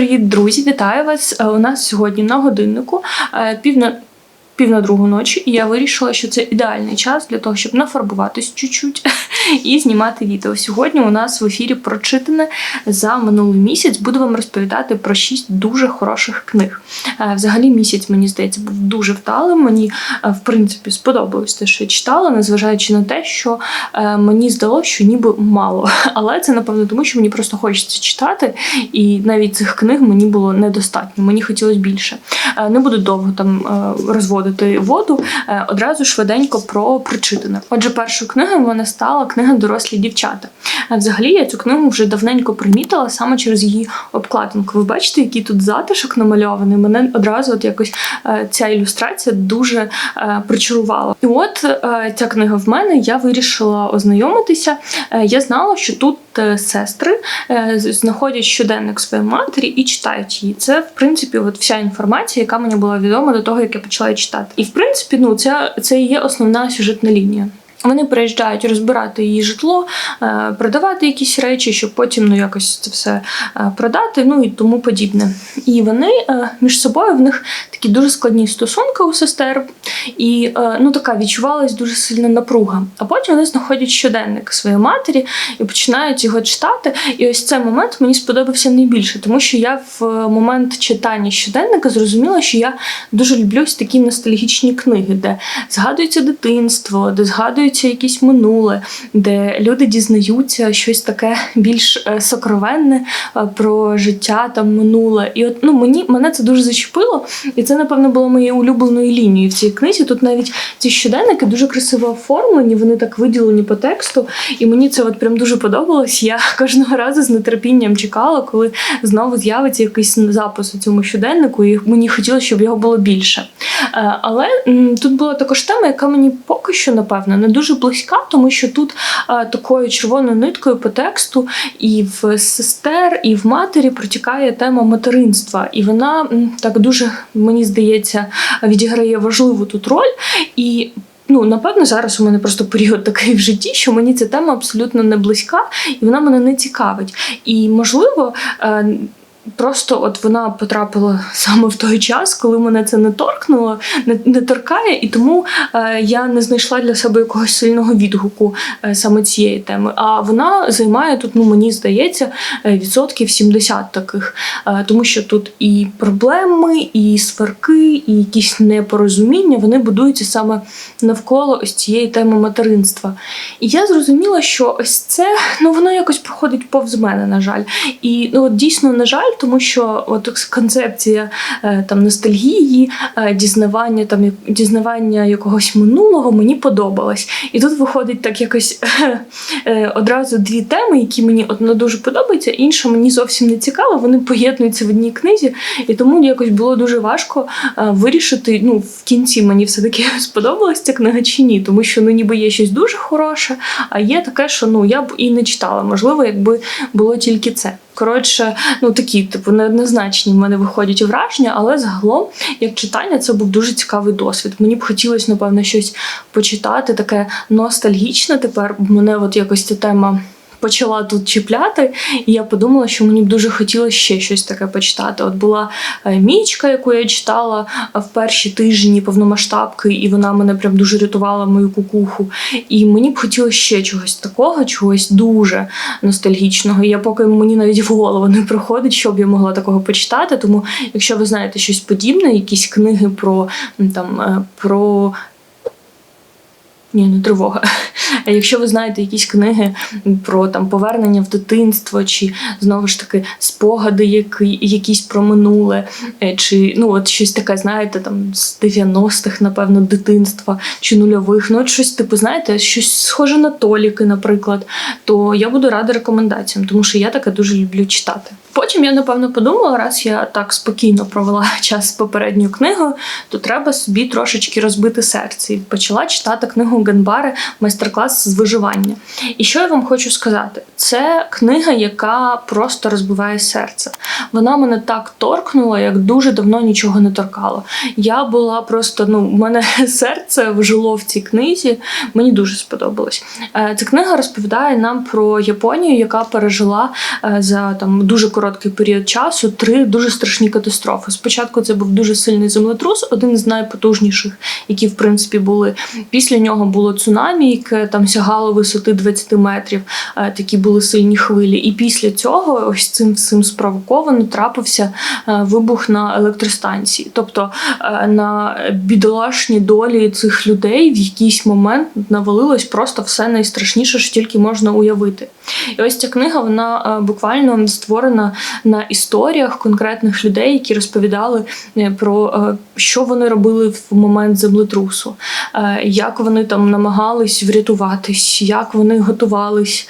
привіт, друзі! Вітаю вас! Е, У нас сьогодні на годиннику е, пів на пів на другу ночі, і я вирішила, що це ідеальний час для того, щоб нафарбуватись чуть-чуть і знімати відео. Сьогодні у нас в ефірі прочитане за минулий місяць. Буду вам розповідати про шість дуже хороших книг. Е, Взагалі, місяць, мені здається, був дуже вдалим. Мені, е, в принципі, сподобалось те, що я читала, незважаючи на те, що е, мені здалося, що ніби мало. Але це, напевно, тому що мені просто хочеться читати, і навіть цих книг мені було недостатньо. Мені хотілося більше. Не буду довго там розводити воду. Одразу швиденько про прочитане. Отже, першою книгою в мене стала книга Дорослі дівчата. Е, Взагалі, я цю книгу вже давненько примітила саме через її обкладинку. Ви бачите, який тут затишок намальований. Мене одразу от якось е, ця ілюстрація дуже е, причарувала. І от е, ця книга в мене я вирішила ознайомитися. Я знала, що тут сестри знаходять щоденник своєї матері і читають її. Це, в принципі, от вся інформація, яка мені була відома до того, як я почала читати. І в принципі, ну це, це і є основна сюжетна лінія. Вони приїжджають розбирати її житло, е, продавати якісь речі, щоб потім ну якось це все е, продати, ну і тому подібне. І вони е, між собою в них такі дуже складні стосунки у сестер, і ну така відчувалась дуже сильна напруга. А потім вони знаходять щоденник своєї матері і починають його читати. І ось цей момент мені сподобався найбільше, тому що я в момент читання щоденника зрозуміла, що я дуже люблю ось такі ностальгічні книги, де згадується дитинство, де згадується якесь минуле, де люди дізнаються щось таке більш е, сокровенне е, про життя там минуле. І от ну мені мене це дуже зачепило, і це напевно було моєю улюбленою лінією в цій книзі. Тут навіть ці щоденники дуже красиво оформлені, вони так виділені по тексту, і мені це от прям дуже подобалось. Я кожного разу з нетерпінням чекала, коли знову з'явиться якийсь запис у цьому щоденнику, і мені хотілося, щоб його було більше. Е, Але тут була також тема, яка мені поки що, напевно, не дуже близька, тому що тут е, такою червоною ниткою по тексту і в сестер, і в матері протікає тема материнства. І вона так дуже, мені здається, відіграє важливу тут роль. І Ну, напевно, зараз у мене просто період такий в житті, що мені ця тема абсолютно не близька, і вона мене не цікавить. І можливо, е, просто от вона потрапила саме в той час, коли мене це не торкнуло, не, не торкає, і тому е, я не знайшла для себе якогось сильного відгуку е, саме цієї теми. А вона займає тут, ну мені здається, е, відсотків 70 таких, Е, тому що тут і проблеми, і сварки, і якісь непорозуміння вони будуються саме навколо ось цієї теми материнства. І я зрозуміла, що ось це ну воно якось проходить повз мене, на жаль. І ну от дійсно на жаль, тому що от концепція е, там ностальгії, е, дізнавання там дізнавання якогось минулого мені подобалась. І тут виходить так якось е, одразу дві теми, які мені одна дуже подобається, інша мені зовсім не цікава. Вони поєднуються в одній книзі, і тому якось було дуже важко вирішити. Ну, в кінці мені все-таки сподобалась ця книга чи ні, тому що ну ніби є щось дуже хороше, а є таке, що ну я б і не читала. Можливо, якби було тільки це. Коротше, ну такі, типу, неоднозначні в мене виходять враження, але загалом, як читання, це був дуже цікавий досвід. Мені б хотілося, напевно, щось почитати, таке ностальгічне. Тепер мене от якось ця тема. Почала тут чіпляти, і я подумала, що мені б дуже хотілося ще щось таке почитати. От була е, мічка, яку я читала е, в перші тижні повномасштабки, і вона мене прям дуже рятувала мою кукуху. І мені б хотілося ще чогось такого, чогось дуже ностальгічного. Я поки мені навіть в голову не проходить, щоб я могла такого почитати. Тому, якщо ви знаєте щось подібне, якісь книги про там е, про. Ні, не тривога. А якщо ви знаєте якісь книги про там повернення в дитинство, чи знову ж таки спогади, які, якісь про минуле, е, чи ну от щось таке, знаєте, там з 90-х, напевно, дитинства чи нульових, ну от щось типу, знаєте, щось схоже на толіки, наприклад, то я буду рада рекомендаціям, тому що я таке дуже люблю читати. Потім я напевно подумала, раз я так спокійно провела час з попередньою книгою, то треба собі трошечки розбити серце. І почала читати книгу Ганбари майстер-клас з виживання. І що я вам хочу сказати? Це книга, яка просто розбиває серце. Вона мене так торкнула, як дуже давно нічого не торкало. Я була просто, ну, в мене серце вжило в цій книзі. Мені дуже сподобалось. Е, Ця книга розповідає нам про Японію, яка пережила е, за там дуже короткий період часу три дуже страшні катастрофи. Спочатку це був дуже сильний землетрус, один з найпотужніших, які в принципі були. Після нього було цунамі, яке там сягало висоти 20 метрів. Е, Такі були сильні хвилі. І після цього ось цим всім спровоковано трапився е, вибух на електростанції. Тобто е, на бідолашні долі цих людей в якийсь момент навалилось просто все найстрашніше, що тільки можна уявити. І ось ця книга вона буквально створена на історіях конкретних людей, які розповідали е, про е, що вони робили в момент землетрусу, е, як вони там намагались врятуватись, як вони готувались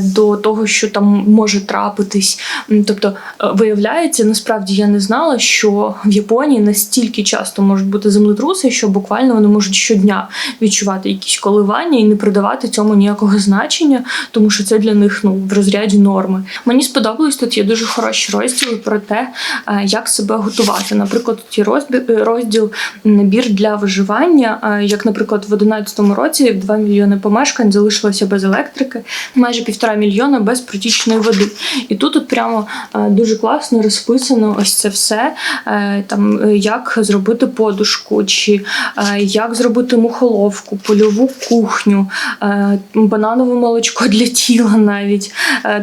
до того, що там може трапитись. Тобто, виявляється, насправді я не знала, що в Японії настільки часто можуть бути землетруси, що буквально вони можуть щодня відчувати якісь коливання і не придавати цьому ніякого значення, тому що це для них ну в розряді норми. Мені сподобалось тут є дуже хороші розділи про те, е, як себе готувати. Наприклад, розбі- е, розділ набір для виживання. е, Як, наприклад, в 11-му році 2 мільйони помешкань залишилося без електрики, майже півтора мільйона без протічної води. І тут тут прямо дуже класно розписано ось це все. Там як зробити подушку, чи як зробити мухоловку, польову кухню, бананове молочко для тіла навіть.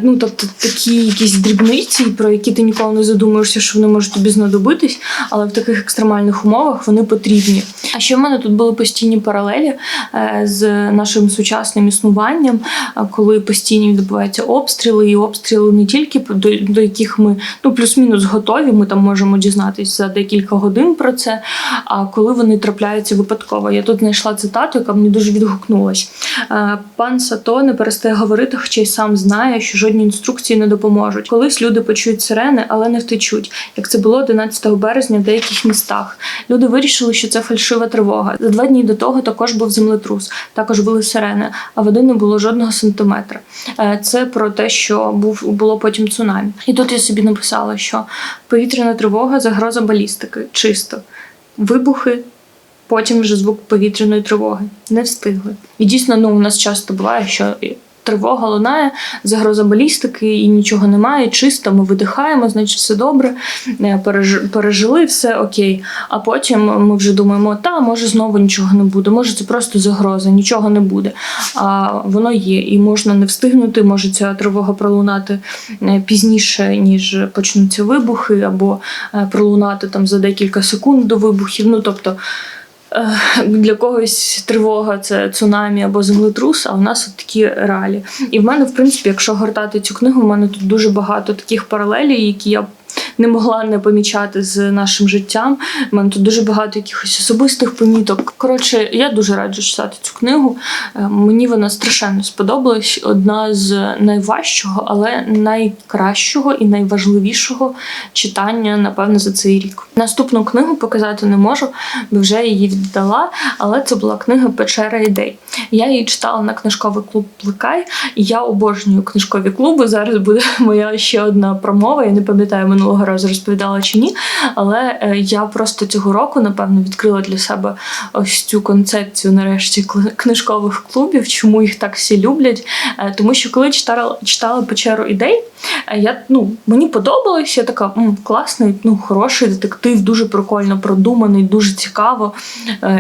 Ну, тобто такі якісь дрібниці, про які ти ніколи не задумуєшся, що вони можуть тобі знадобитись, але в таких екстремальних умовах вони потрібні. А ще в мене тут були постійні паралелі е, з нашим сучасним існуванням, е, коли постійно відбуваються обстріли, і обстріли не тільки до, до яких ми ну плюс-мінус готові, ми там можемо дізнатися за декілька годин про це. А коли вони трапляються випадково, я тут знайшла цитату, яка мені дуже відгукнулась. Е, Пан Сато не перестає говорити, хоча й сам знає, що жодні інструкції не допоможуть. Колись люди почують сирени, але не втечуть, як це було 11 березня в деяких містах. Люди вирішили, що це фальшива тривога. За два дні до того також був землетрус, також були сирени, а води не було жодного сантиметра. Е, Це про те, що був було потім цунамі. І тут я собі написала, що повітряна тривога, загроза балістики, чисто. Вибухи, потім вже звук повітряної тривоги. Не встигли. І дійсно, ну у нас часто буває, що тривога лунає, загроза балістики, і нічого немає. Чисто, ми видихаємо, значить, все добре. е, переж- Пережили, все окей. А потім ми вже думаємо, та може знову нічого не буде, може це просто загроза, нічого не буде. А воно є, і можна не встигнути, може ця тривога пролунати е, пізніше, ніж почнуться вибухи, або е, пролунати там за декілька секунд до вибухів. Ну тобто. Е, Для когось тривога це цунамі або землетрус, а в нас от такі реалії. І в мене, в принципі, якщо гортати цю книгу, в мене тут дуже багато таких паралелей, які я не могла не помічати з нашим життям. У мене тут дуже багато якихось особистих поміток. Коротше, я дуже раджу читати цю книгу. Е, Мені вона страшенно сподобалась. Одна з найважчого, але найкращого і найважливішого читання, напевно, за цей рік. Наступну книгу показати не можу, бо вже її віддала, але це була книга Печера ідей. Я її читала на книжковий клуб Плекай, я обожнюю книжкові клуби. Зараз буде моя ще одна промова. Я не пам'ятаю минулого разу розповідала чи ні. Але е, я просто цього року, напевно, відкрила для себе ось цю концепцію нарешті книжкових клубів, чому їх так всі люблять. Е, Тому що коли читала, читала печеру ідей, е, я ну мені подобалось, я така М, класний, ну хороший детектив, дуже прикольно продуманий, дуже цікаво.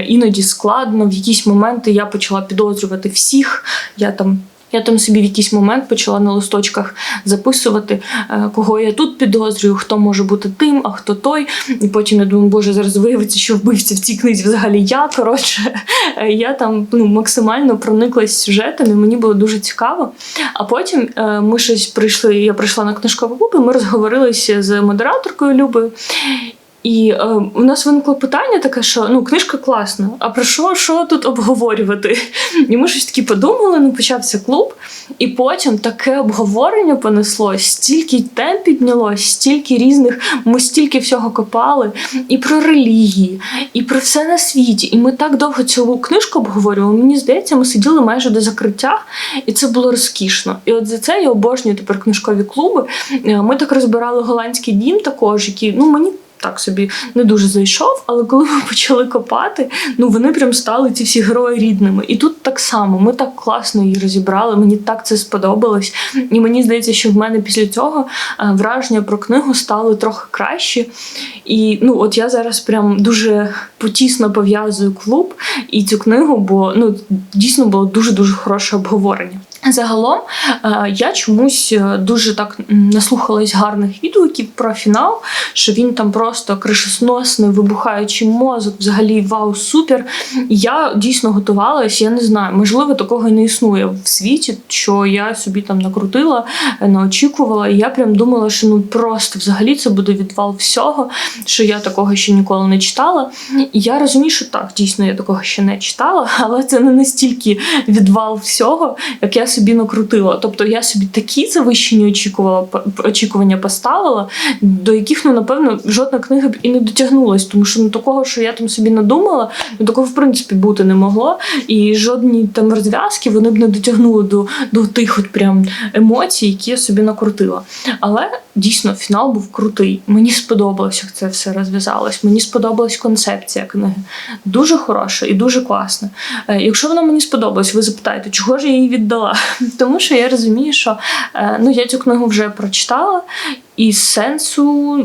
Іноді складно. В якісь моменти я почала підозрювати всіх. Я там. Я там собі в якийсь момент почала на листочках записувати, е, кого я тут підозрюю, хто може бути тим, а хто той. І потім я думаю, боже, зараз виявиться, що вбивця в цій книзі взагалі я. Коротше, Е, я там ну, максимально прониклась сюжетом, і мені було дуже цікаво. А потім е, ми щось прийшли. Я прийшла на книжковий клуб, і ми розговорилися з модераторкою Любою. І е, у нас виникло питання таке, що ну книжка класна, а про що що тут обговорювати? І ми щось таки подумали, ну почався клуб, і потім таке обговорення понеслось, стільки тем піднялось, стільки різних, ми стільки всього копали, і про релігії, і про все на світі. І ми так довго цю книжку обговорювали. Мені здається, ми сиділи майже до закриття, і це було розкішно. І от за це я обожнюю тепер книжкові клуби. Е, Ми так розбирали голландський дім, також який ну мені. Так собі не дуже зайшов, але коли ми почали копати, ну вони прям стали ці всі герої рідними. І тут так само ми так класно її розібрали. Мені так це сподобалось. І мені здається, що в мене після цього е, враження про книгу стали трохи кращі. І ну, от я зараз прям дуже потісно пов'язую клуб і цю книгу, бо ну дійсно було дуже дуже хороше обговорення. Загалом е, я чомусь е, дуже так наслухалась гарних відгуків про фінал, що він там просто кришесносний, вибухаючий мозок, взагалі вау, супер. Я дійсно готувалась, я не знаю, можливо, такого і не існує в світі, що я собі там накрутила, е, наочікувала, і я прям думала, що ну просто взагалі це буде відвал всього, що я такого ще ніколи не читала. І я розумію, що так, дійсно, я такого ще не читала, але це не настільки відвал всього, як я собі накрутила. Тобто я собі такі завищені очікувала очікування поставила, до яких, ну напевно, жодна книга б і не дотягнулась, тому що ну такого, що я там собі надумала, ну такого в принципі бути не могло. І жодні там розв'язки вони б не дотягнули до, до тих от прям емоцій, які я собі накрутила. Але дійсно фінал був крутий. Мені сподобалось, як це все розв'язалось. Мені сподобалась концепція книги. Дуже хороша і дуже класна. Е, Якщо вона мені сподобалась, ви запитаєте, чого ж я її віддала? Тому що я розумію, що е, ну, я цю книгу вже прочитала, і сенсу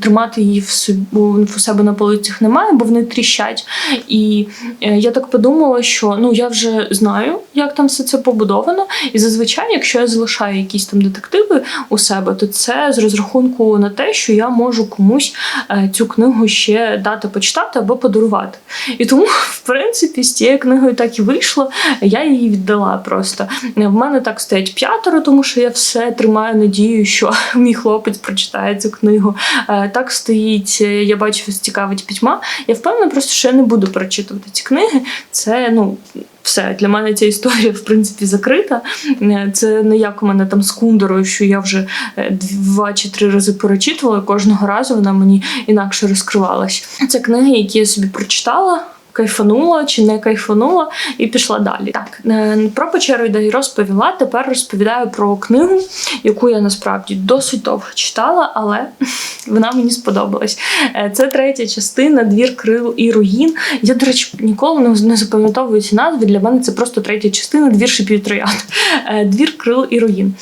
тримати її в собі в себе на полицях немає, бо вони тріщать. І е, я так подумала, що ну я вже знаю, як там все це побудовано. І зазвичай, якщо я залишаю якісь там детективи у себе, то це з розрахунку на те, що я можу комусь е, цю книгу ще дати почитати або подарувати. І тому, в принципі, з цією книгою так і вийшло. Я її віддала просто. В мене так стоять п'ятеро, тому що я все тримаю надію, що мій хлопець прочитає цю книгу. Е, Так стоїть, е, я бачу, цікавить пітьма. Я впевнена, просто що я не буду перечитувати ці книги. Це ну. Все для мене ця історія в принципі закрита. Е, Це не як у мене там з кундерою, що я вже е, два чи три рази перечитувала. і Кожного разу вона мені інакше розкривалась. Це книги, які я собі прочитала. Кайфанула чи не кайфанула, і пішла далі. Так е, про печеру розповіла. Тепер розповідаю про книгу, яку я насправді досить довго читала, але вона мені сподобалась. Е, Це третя частина Двір крил і руїн. Я, до речі, ніколи не- запам'ятовую ці назви. Для мене це просто третя частина Двір шипів троянд. Е, Двір крил і руїн.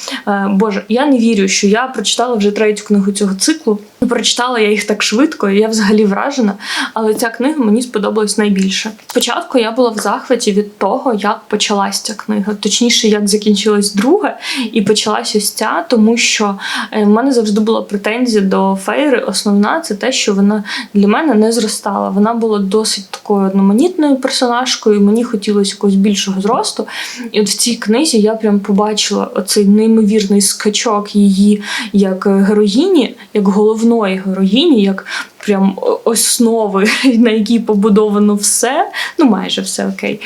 Боже, я не вірю, що я прочитала вже третю книгу цього циклу. І Прочитала я їх так швидко, і я взагалі вражена. Але ця книга мені сподобалась найбільше. Спочатку я була в захваті від того, як почалась ця книга, точніше, як закінчилась друга, і почалась ось ця, тому що е, в мене завжди була претензія до Фейри. Основна це те, що вона для мене не зростала. Вона була досить такою одноманітною персонажкою. і Мені хотілося якогось більшого зросту. І от в цій книзі я прям побачила оцей неймовірний скачок її як е, героїні, як головної героїні, як прям основи, на якій побудовано все. Ну, майже все окей.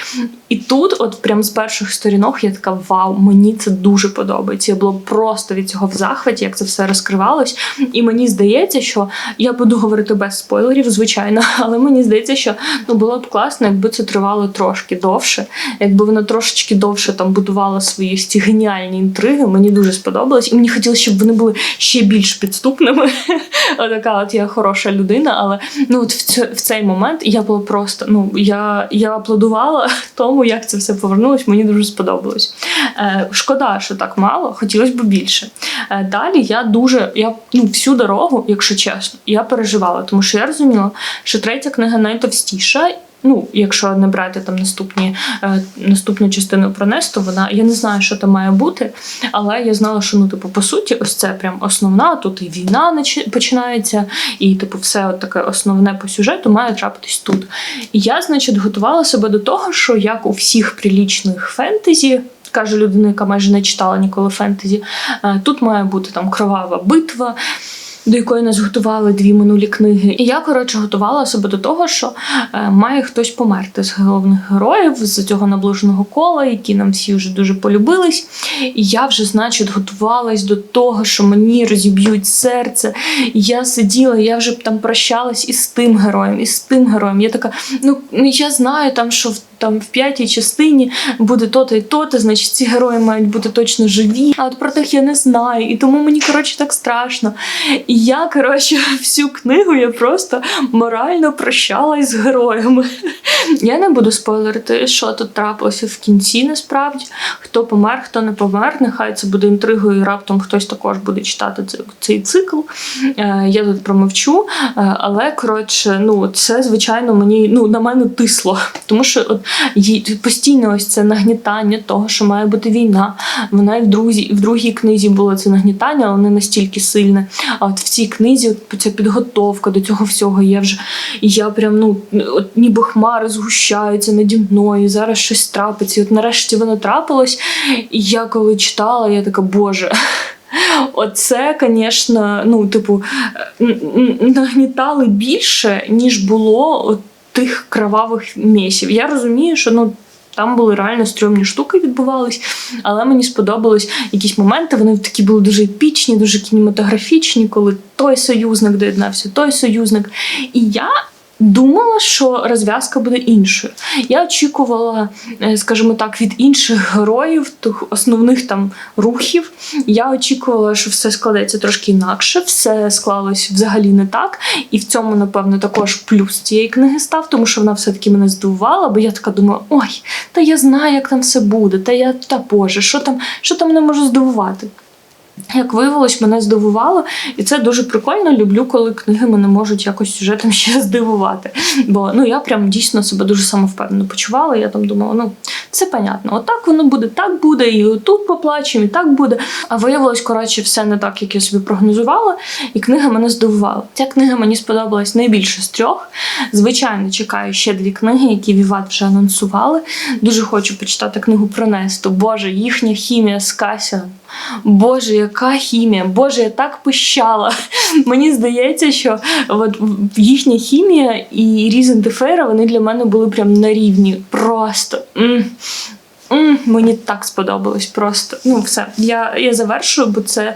І тут, от прям з перших сторінок, я така вау, мені це дуже подобається. Я була просто від цього в захваті, як це все розкривалось. І мені здається, що я буду говорити без спойлерів, звичайно, але мені здається, що ну було б класно, якби це тривало трошки довше, якби вона трошечки довше там будувала свої ці геніальні інтриги. Мені дуже сподобалось, і мені хотілося, щоб вони були ще більш підступними. Отака, от я хороша людина, але ну от в, ц- в цей момент я була просто ну я, я аплодувала тому, як це все повернулось. Мені дуже сподобалось. Е, шкода, що так мало, хотілося б більше. Е, далі я дуже я ну всю дорогу, якщо чесно, я переживала, тому що я розуміла, що третя книга найтовстіша. Ну, якщо не брати там наступні е, наступну частину про Несту, вона я не знаю, що там має бути, але я знала, що ну, типу, по суті, ось це прям основна. Тут і війна починається, і типу, все от таке основне по сюжету має трапитись тут. І я, значить, готувала себе до того, що як у всіх прилічних фентезі. Каже людина, яка майже не читала ніколи фентезі. е, Тут має бути там кровава битва, до якої нас готували дві минулі книги. І я, коротше, готувала себе до того, що е, має хтось померти з головних героїв з цього наближеного кола, які нам всі вже дуже полюбились. І я вже, значить, готувалась до того, що мені розіб'ють серце. І я сиділа, я вже там прощалась із тим героєм, і з тим героєм. Я така, ну я знаю там, що в там в п'ятій частині буде то-то і то-то, значить ці герої мають бути точно живі. А от про тих я не знаю. І тому мені коротше так страшно. І я, коротше, всю книгу я просто морально прощалась з героями. Я не буду спойлерити, що тут трапилося в кінці, насправді. Хто помер, хто не помер. Нехай це буде інтригою, раптом хтось також буде читати цей, цей цикл. Е, Я тут промовчу. Е, але коротше, ну це звичайно мені ну на мене тисло, тому що от їй постійно ось це нагнітання того, що має бути війна. Вона і в другій, в другій книзі було це нагнітання, але не настільки сильне. А от в цій книзі от ця підготовка до цього всього є вже. Я прям ну от ніби хмари згущаються наді мною. Зараз щось трапиться. І от нарешті воно трапилось. І я коли читала, я така, боже. Оце, звісно, ну, типу, нагнітали більше, ніж було от тих кровавих місів. Я розумію, що ну. Там були реально стрьомні штуки відбувались, але мені сподобались якісь моменти. Вони такі були дуже епічні, дуже кінематографічні, коли той союзник доєднався, той союзник. І я Думала, що розв'язка буде іншою. Я очікувала, е, скажімо так, від інших героїв, тих основних там рухів. Я очікувала, що все складеться трошки інакше, все склалось взагалі не так. І в цьому, напевно, також плюс цієї книги став, тому що вона все-таки мене здивувала, бо я така думаю, ой, та я знаю, як там все буде, та я та Боже, що там, що там не можу здивувати. Як виявилось, мене здивувало, і це дуже прикольно. Люблю, коли книги мене можуть якось сюжетом ще здивувати. Бо ну я прям дійсно себе дуже самовпевнено почувала. Я там думала, ну це понятно, отак воно буде, так буде, і тут поплачемо, і так буде. А виявилось, коротше, все не так, як я собі прогнозувала, і книга мене здивувала. Ця книга мені сподобалась найбільше з трьох. Звичайно, чекаю ще дві книги, які Віват вже анонсували. Дуже хочу почитати книгу про Несту. Боже, їхня хімія з Касіном. Боже, яка хімія! Боже, я так пищала. Мені здається, що от їхня хімія і Різен Дефера вони для мене були прям на рівні. Просто. М мені так сподобалось просто. Ну, все, я я завершую, бо це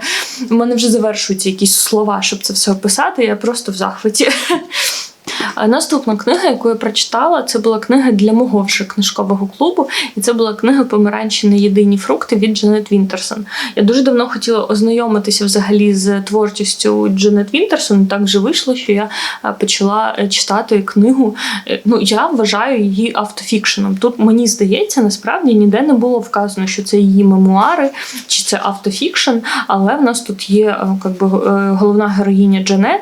в мене вже завершуються якісь слова, щоб це все описати. Я просто в захваті. Наступна книга, яку я прочитала, це була книга для мого вже книжкового клубу, і це була книга Помаранчі єдині фрукти від Джанет Вінтерсон. Я дуже давно хотіла ознайомитися взагалі з творчістю Джанет Вінтерсон. Так вже вийшло, що я почала е, читати книгу. Е, ну, я вважаю її автофікшеном. Тут мені здається, насправді ніде не було вказано, що це її мемуари чи це автофікшн, але в нас тут є е, якби, головна героїня Джанет.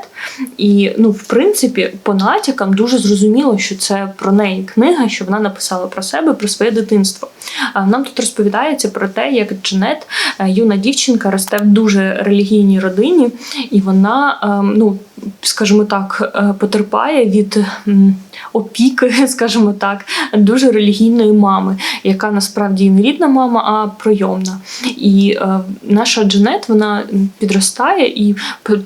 І, ну, в принципі, по натякам дуже зрозуміло, що це про неї книга, що вона написала про себе, про своє дитинство. Нам тут розповідається про те, як Джанет, е, юна дівчинка, росте в дуже релігійній родині, і вона, ем, ну скажімо так, е, потерпає від опіки, скажімо так, дуже релігійної мами, яка насправді не рідна мама, а прийомна. І е, наша Джанет вона підростає і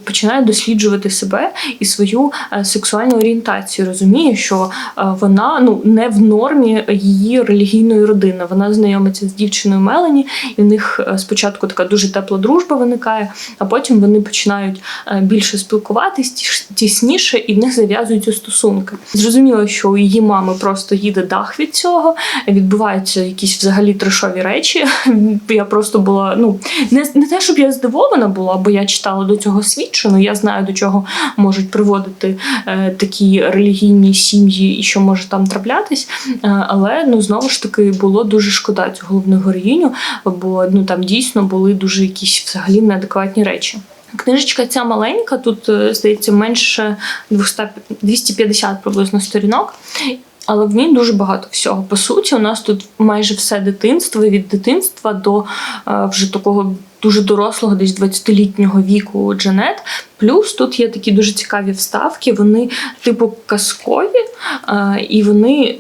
починає досліджувати себе і свою е, сексуальну орієнтацію. Розуміє, що вона ну не в нормі її релігійної родини. Вона знайомиться з дівчиною Мелані, і в них спочатку така дуже тепла дружба виникає, а потім вони починають більше спілкуватись тісніше, і в них зав'язуються стосунки. Зрозуміло, що у її мами просто їде дах від цього, відбуваються якісь взагалі трешові речі. Я просто була, ну не не те, щоб я здивована була, бо я читала до цього свідчено. Я знаю, до чого можуть приводити е, такі релігійні сім'ї і що може там траплятись. Е, але ну знову ж таки було дуже шкода цю головну героїню, бо ну там дійсно були дуже якісь взагалі неадекватні речі. Книжечка ця маленька, тут е, здається менше 200, 250 приблизно сторінок. Але в ній дуже багато всього. По суті, у нас тут майже все дитинство від дитинства до е, вже такого дуже дорослого, десь 20-літнього віку Джанет. Плюс тут є такі дуже цікаві вставки, вони типу казкові, е, і вони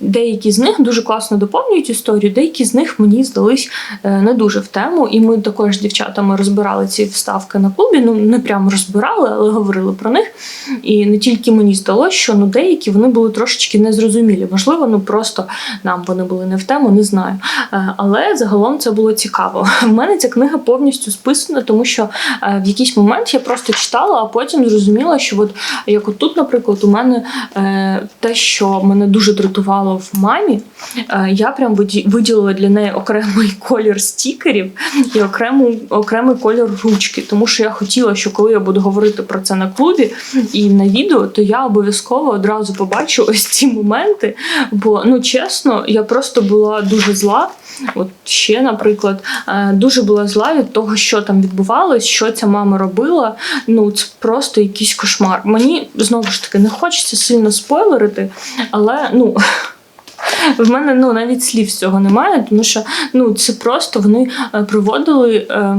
деякі з них дуже класно доповнюють історію, деякі з них мені здались е, не дуже в тему. І ми також з дівчатами розбирали ці вставки на клубі. Ну не прямо розбирали, але говорили про них. І не тільки мені здалося, що ну деякі вони були трошечки незрозумілі. Можливо, ну просто нам вони були не в тему, не знаю. Е, Але загалом це було цікаво. У мене ця книга повністю списана, тому що е, в якийсь момент я просто читала, а потім зрозуміла, що от як от тут, наприклад, у мене е, те, що мене дуже дратувало в мамі, е, я прям виділила для неї окремий колір стікерів і окрему, окремий колір ручки, тому що я хотіла, що коли я буду говорити про це на клубі і на відео, то я обов'язково одразу побачу ось ці моменти. Бо ну чесно, я просто була дуже зла. От ще, наприклад, дуже була зла від того, що там відбувалось, що ця мама робила. Ну, це просто якийсь кошмар. Мені знову ж таки не хочеться сильно спойлерити, але ну. В мене ну навіть слів цього немає, тому що ну це просто вони е, проводили е,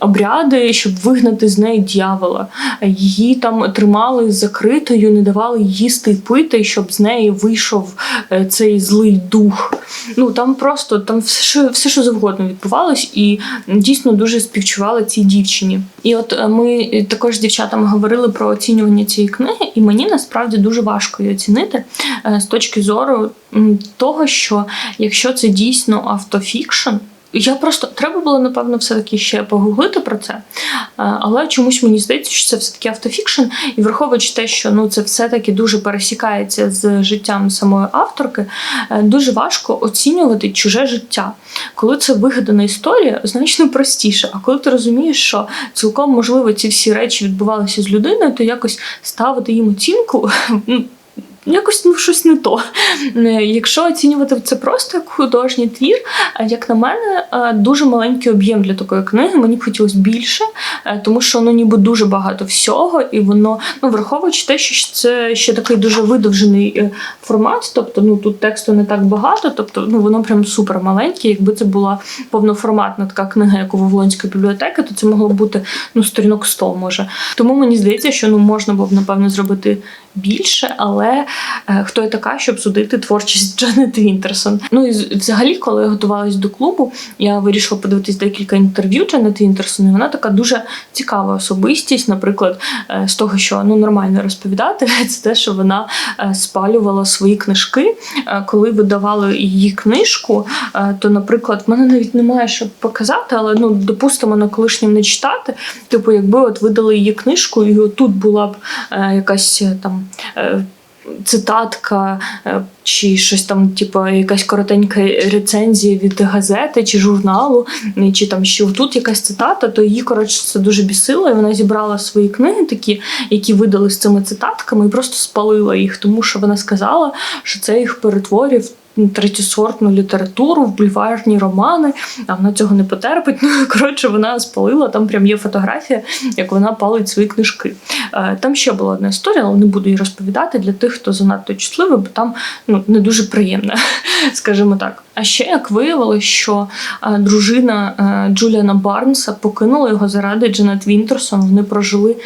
обряди, щоб вигнати з неї дьявола. Її там тримали закритою, не давали їсти і пити, щоб з неї вийшов е, цей злий дух. Ну там просто там все, що все, що завгодно відбувалось, і дійсно дуже співчувала цій дівчині. І от ми також з дівчатами говорили про оцінювання цієї книги, і мені насправді дуже важко її оцінити з точки зору того, що якщо це дійсно автофікшн. Я просто треба було напевно все-таки ще погуглити про це, Е, але чомусь мені здається, що це все-таки автофікшн, і враховуючи те, що ну це все-таки дуже пересікається з життям самої авторки, е, дуже важко оцінювати чуже життя. Коли це вигадана історія, значно простіше. А коли ти розумієш, що цілком можливо ці всі речі відбувалися з людиною, то якось ставити їм оцінку. ну, Якось ну щось не то. Е, Якщо оцінювати це просто як художній твір, е, як на мене, е, дуже маленький об'єм для такої книги. Мені б хотілося більше, тому що воно ніби дуже багато всього, і воно, ну враховуючи те, що це ще такий дуже видовжений формат, тобто ну тут тексту не так багато, тобто ну воно прям супер маленьке. Якби це була повноформатна така книга, як у Вавилонської бібліотеки, то це могло бути ну сторінок 100 може. Тому мені здається, що ну можна було б напевно зробити більше, але е, хто я така, щоб судити творчість Джанет Вінтерсон. Ну і взагалі, коли я готувалась до клубу, я вирішила подивитись декілька інтерв'ю Джанет Вінтерсон, і вона така дуже цікава особистість. Наприклад, е, з того, що ну нормально розповідати, це те, що вона е, спалювала свої книжки. Коли видавали її книжку, то, наприклад, в мене навіть немає що показати, але ну допустимо на колишнім не читати. Типу, якби от видали її книжку, і тут була б якась е, е, Цитатка е, чи щось там, типу, якась коротенька рецензія від газети чи журналу, чи там що тут якась цитата, то її коротше це дуже бісило, і вона зібрала свої книги, такі, які видали з цими цитатками, і просто спалила їх, тому що вона сказала, що це їх перетворює в третєсортну літературу, в бульварні романи, а вона цього не потерпить. Ну, коротше, вона спалила, там прям є фотографія, як вона палить свої книжки. Е, Там ще була одна історія, але не буду її розповідати для тих, хто занадто чутливий, бо там ну, не дуже приємно, скажімо так. А ще як виявилось, що е, дружина е, Джуліана Барнса покинула його заради Джанет Вінтерсон. Вони прожили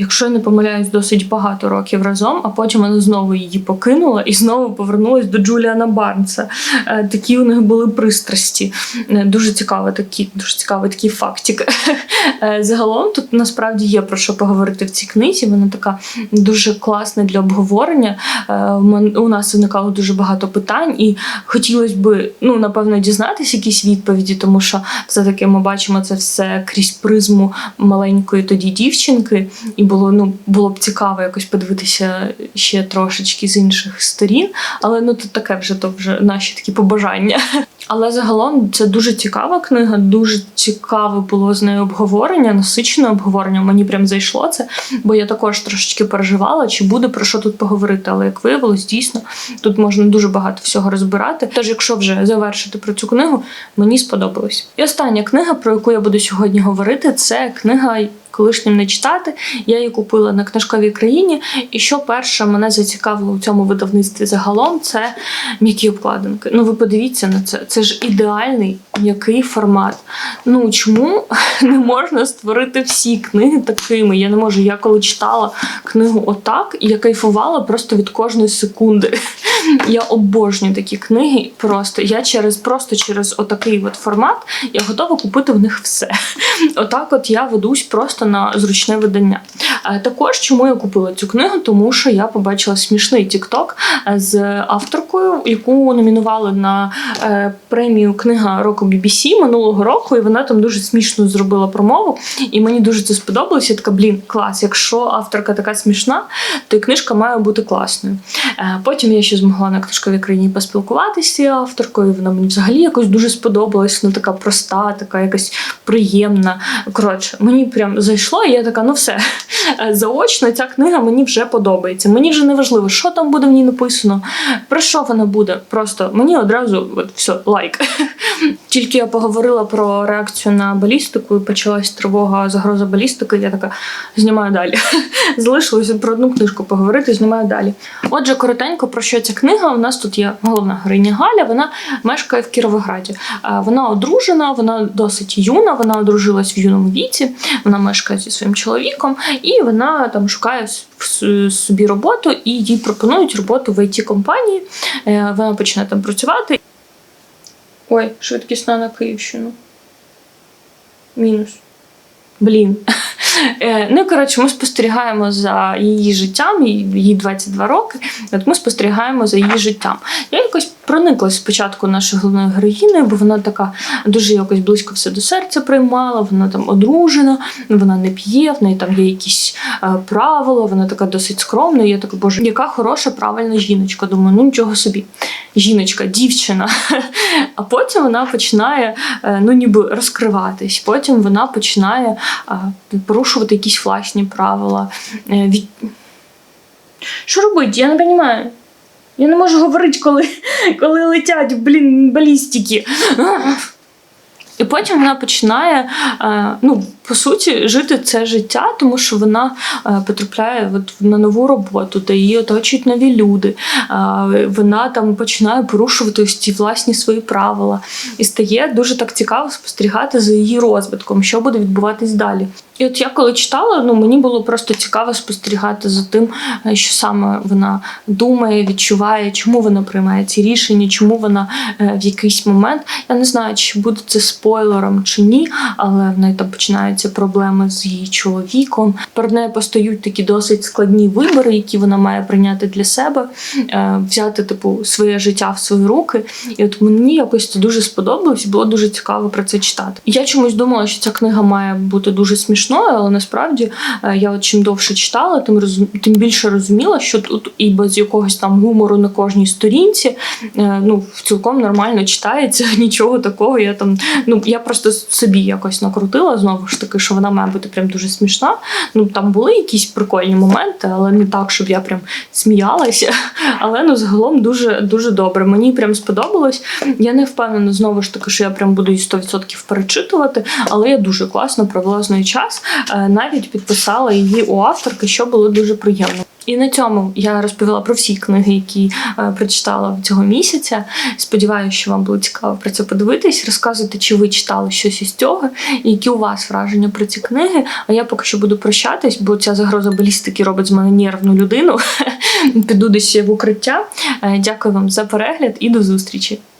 якщо я не помиляюсь, досить багато років разом, а потім вона знову її покинула і знову повернулась до Джуліана Барнса. Е, Такі у них були пристрасті. Е, Дуже цікавий такий, дуже цікавий такий фактик. Е, Загалом тут насправді є про що поговорити в цій книзі. Вона така дуже класна для обговорення. У нас виникало дуже багато питань, і хотілося б, ну, напевно, дізнатися якісь відповіді, тому що все-таки ми бачимо це все крізь призму маленької тоді дівчинки, і було ну було б цікаво якось подивитися ще трошечки з інших сторін. Але ну тут таке вже то вже наші такі побажання. Але загалом це дуже цікава книга, дуже цікаве було з нею обговорення, насичене обговорення. Мені прям зайшло це, бо я також трошечки переживала, чи буде про що тут поговорити. Але як виявилось, дійсно тут можна дуже багато всього розбирати. Тож, якщо вже завершити про цю книгу, мені сподобалось. І остання книга, про яку я буду сьогодні говорити, це книга колишнім не читати. Я її купила на книжковій країні. І що перше мене зацікавило у цьому видавництві загалом, це м'які обкладинки. Ну ви подивіться на це. Це ж ідеальний м'який формат. Ну чому не можна створити всі книги такими? Я не можу. Я коли читала книгу отак, я кайфувала просто від кожної секунди. Я обожнюю такі книги. Просто я через просто через отакий от формат я готова купити в них все. Отак, от я ведусь просто на зручне видання. Е, Також чому я купила цю книгу? Тому що я побачила смішний тікток з авторкою, яку номінували на е, премію книга року BBC минулого року, і вона там дуже смішно зробила промову. І мені дуже це сподобалося. Я така, блін, клас. Якщо авторка така смішна, то і книжка має бути класною. Е, Потім я ще змогла на книжковій країні поспілкуватися з цією авторкою. Вона мені взагалі якось дуже сподобалась. Ну така проста, така якась приємна. Коротше, мені прям зайшло, і я така, ну все. Заочно ця книга мені вже подобається. Мені вже не важливо, що там буде в ній написано, про що вона буде. Просто мені одразу от, все, лайк. Тільки я поговорила про реакцію на балістику і почалась тривога загроза балістики. Я така знімаю далі. Залишилося про одну книжку поговорити, знімаю далі. Отже, коротенько про що ця книга. У нас тут є головна героїня Галя. Вона мешкає в Кіровограді. Вона одружена, вона досить юна. Вона одружилась в юному віці. Вона мешкає зі своїм чоловіком, і вона там шукає собі роботу, і їй пропонують роботу в it компанії. Е, Вона почне там працювати. Ой, швидкісна на Київщину. Мінус. Блін. Е, Ну, коротше, ми спостерігаємо за її життям, їй 22 роки. От ми спостерігаємо за її життям. Я якось прониклась спочатку нашою головною героїною, бо вона така дуже якось близько все до серця приймала, вона там одружена, вона не п'є, в неї там є якісь е, правила, вона така досить скромна. Я така, боже, яка хороша, правильна жіночка. Думаю, ну нічого собі. Жіночка, дівчина. А потім вона починає е, ну, ніби розкриватись. Потім вона починає е, порушувати якісь власні правила. Що робити? Я не розумію. Я не можу говорити, коли, коли летять, блін, балістики. І потім вона починає, е, ну, по суті, жити це життя, тому що вона е, потрапляє от на нову роботу, де її оточують нові люди. Е, Вона там починає порушувати ось ці власні свої правила. І стає дуже так цікаво спостерігати за її розвитком, що буде відбуватись далі. І от я коли читала, ну мені було просто цікаво спостерігати за тим, е, що саме вона думає, відчуває, чому вона приймає ці рішення, чому вона в якийсь момент. Я не знаю, чи буде це спойлером чи ні, але в неї там починаються проблеми з її чоловіком. Перед нею постають такі досить складні вибори, які вона має прийняти для себе, е, взяти типу своє життя в свої руки. І от мені якось це дуже сподобалось, було дуже цікаво про це читати. Я чомусь думала, що ця книга має бути дуже смішною, але насправді е, я от чим довше читала, тим розум... тим більше розуміла, що тут і без якогось там гумору на кожній сторінці, е, ну цілком нормально читається. Нічого такого. Я там, ну я просто собі якось накрутила знову ж таки, що вона має бути прям дуже смішна. Ну там були якісь прикольні моменти, але не так, щоб я прям сміялася. Але ну загалом дуже дуже добре. Мені прям сподобалось. Я не впевнена знову ж таки, що я прям буду її 100% перечитувати, але я дуже класно провела з нею час. Е, Навіть підписала її у авторки, що було дуже приємно. І на цьому я розповіла про всі книги, які е, прочитала цього місяця. Сподіваюся, що вам було цікаво про це подивитись. Розказуйте, чи ви читали щось із цього, і які у вас враження про ці книги. А я поки що буду прощатись, бо ця загроза балістики робить з мене нервну людину. Піду десь в укриття. Е, Дякую вам за перегляд і до зустрічі.